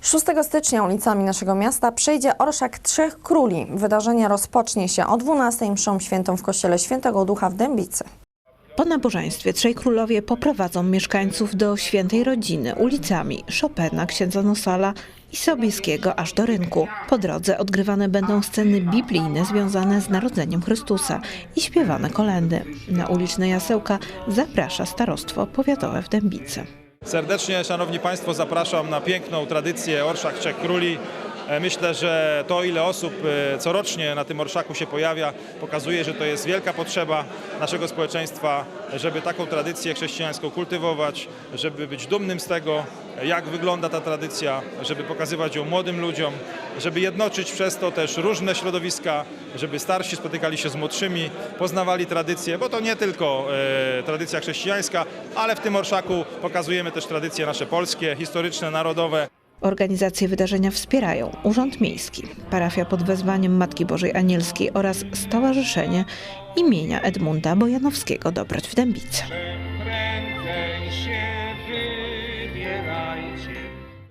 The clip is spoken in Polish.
6 stycznia ulicami naszego miasta przejdzie Orszak Trzech Króli. Wydarzenie rozpocznie się o 12 mszą świętą w kościele Świętego Ducha w Dębicy. Po nabożeństwie Trzej Królowie poprowadzą mieszkańców do świętej rodziny ulicami Chopina, księdza Nosala i Sobieskiego aż do rynku. Po drodze odgrywane będą sceny biblijne związane z narodzeniem Chrystusa i śpiewane kolendy. Na uliczne jasełka zaprasza starostwo powiatowe w Dębicy. Serdecznie, Szanowni Państwo, zapraszam na piękną tradycję Orszak Trzech Króli. E, Myślę, że to ile osób e, corocznie na tym orszaku się pojawia, pokazuje, że to jest wielka potrzeba naszego społeczeństwa, żeby taką tradycję chrześcijańską kultywować, żeby być dumnym z tego, jak wygląda ta tradycja, żeby pokazywać ją młodym ludziom, żeby jednoczyć przez to też różne środowiska, żeby starsi spotykali się z młodszymi, poznawali tradycję, bo to nie tylko e, tradycja chrześcijańska, ale w tym orszaku pokazujemy też tradycje nasze polskie, historyczne, narodowe. Organizację wydarzenia wspierają Urząd Miejski, parafia pod wezwaniem Matki Bożej Anielskiej oraz Stowarzyszenie imienia Edmunda Bojanowskiego Dobroć w Dębicy.